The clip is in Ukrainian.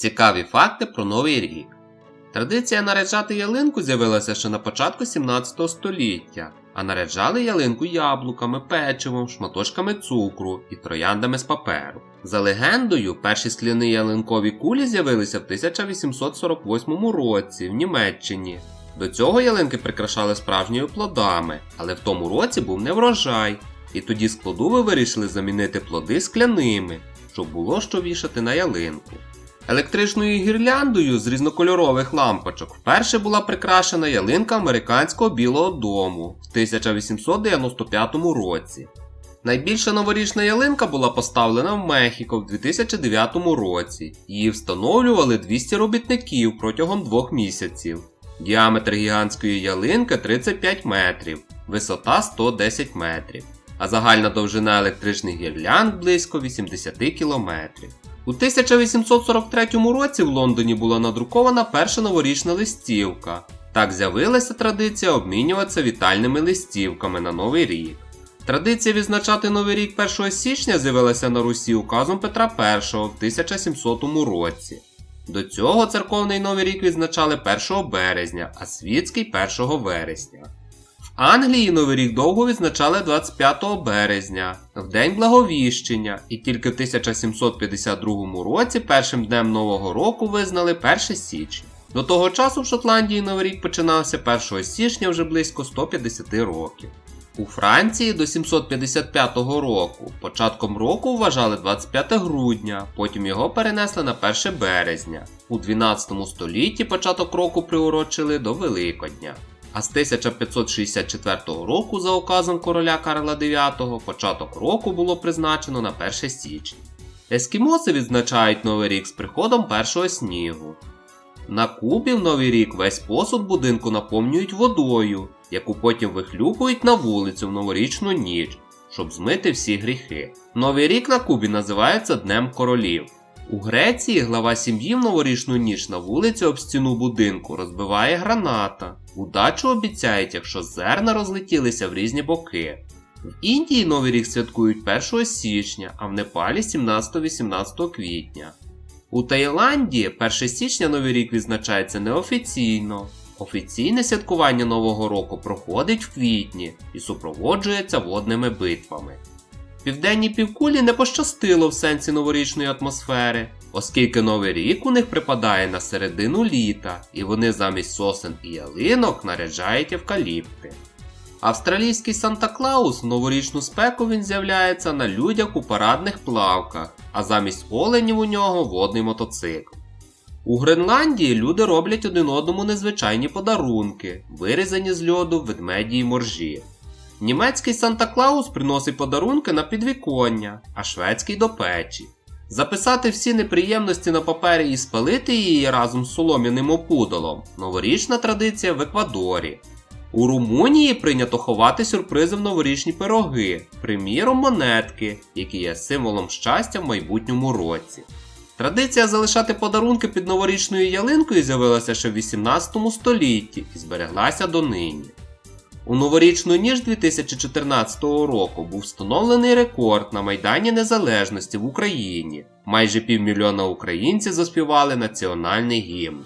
Цікаві факти про Новий рік. Традиція наряджати ялинку з'явилася ще на початку 17 століття, а наряджали ялинку яблуками, печивом, шматочками цукру і трояндами з паперу. За легендою, перші скляні ялинкові кулі з'явилися в 1848 році в Німеччині. До цього ялинки прикрашали справжніми плодами, але в тому році був неврожай, і тоді складови вирішили замінити плоди скляними, щоб було що вішати на ялинку. Електричною гірляндою з різнокольорових лампочок вперше була прикрашена ялинка американського Білого дому в 1895 році. Найбільша новорічна ялинка була поставлена в Мехіко в 2009 році. Її встановлювали 200 робітників протягом двох місяців. Діаметр гігантської ялинки 35 метрів, висота 110 метрів, а загальна довжина електричних гірлянд близько 80 кілометрів. У 1843 році в Лондоні була надрукована перша новорічна листівка. Так з'явилася традиція обмінюватися вітальними листівками на Новий рік. Традиція відзначати Новий рік 1 січня з'явилася на Русі указом Петра І в 1700 році. До цього церковний Новий рік відзначали 1 березня, а світський 1 вересня. В Англії Новий рік довго відзначали 25 березня, в День Благовіщення, і тільки в 1752 році першим днем Нового року визнали 1 січня. До того часу в Шотландії Новий рік починався 1 січня вже близько 150 років. У Франції до 755 року початком року вважали 25 грудня, потім його перенесли на 1 березня. У 12 столітті початок року приурочили до Великодня. А з 1564 року за указом короля Карла IX початок року було призначено на 1 січня. Ескімоси відзначають Новий рік з приходом першого снігу. На Кубі в Новий рік весь посуд будинку наповнюють водою, яку потім вихлюпують на вулицю в новорічну ніч, щоб змити всі гріхи. Новий рік на Кубі називається Днем Королів. У Греції глава сім'ї в новорічну ніч на вулиці об стіну будинку розбиває граната. Удачу обіцяють, якщо зерна розлетілися в різні боки. В Індії Новий рік святкують 1 січня, а в Непалі 17-18 квітня. У Таїланді 1 січня Новий рік відзначається неофіційно. Офіційне святкування Нового року проходить в квітні і супроводжується водними битвами. Південній півкулі не пощастило в сенсі новорічної атмосфери, оскільки Новий рік у них припадає на середину літа, і вони замість сосен і ялинок наряджають евкаліпти. Австралійський Санта-Клаус в новорічну спеку він з'являється на людях у парадних плавках, а замість оленів у нього водний мотоцикл. У Гренландії люди роблять один одному незвичайні подарунки, вирізані з льоду ведмеді й моржі. Німецький Санта-Клаус приносить подарунки на підвіконня, а шведський до печі. Записати всі неприємності на папері і спалити її разом з солом'яним опудолом новорічна традиція в Еквадорі. У Румунії прийнято ховати сюрпризи в новорічні пироги, приміром монетки, які є символом щастя в майбутньому році. Традиція залишати подарунки під новорічною ялинкою з'явилася ще в 18 столітті і збереглася донині. У новорічну ніж 2014 року був встановлений рекорд на Майдані Незалежності в Україні. Майже півмільйона українців заспівали національний гімн.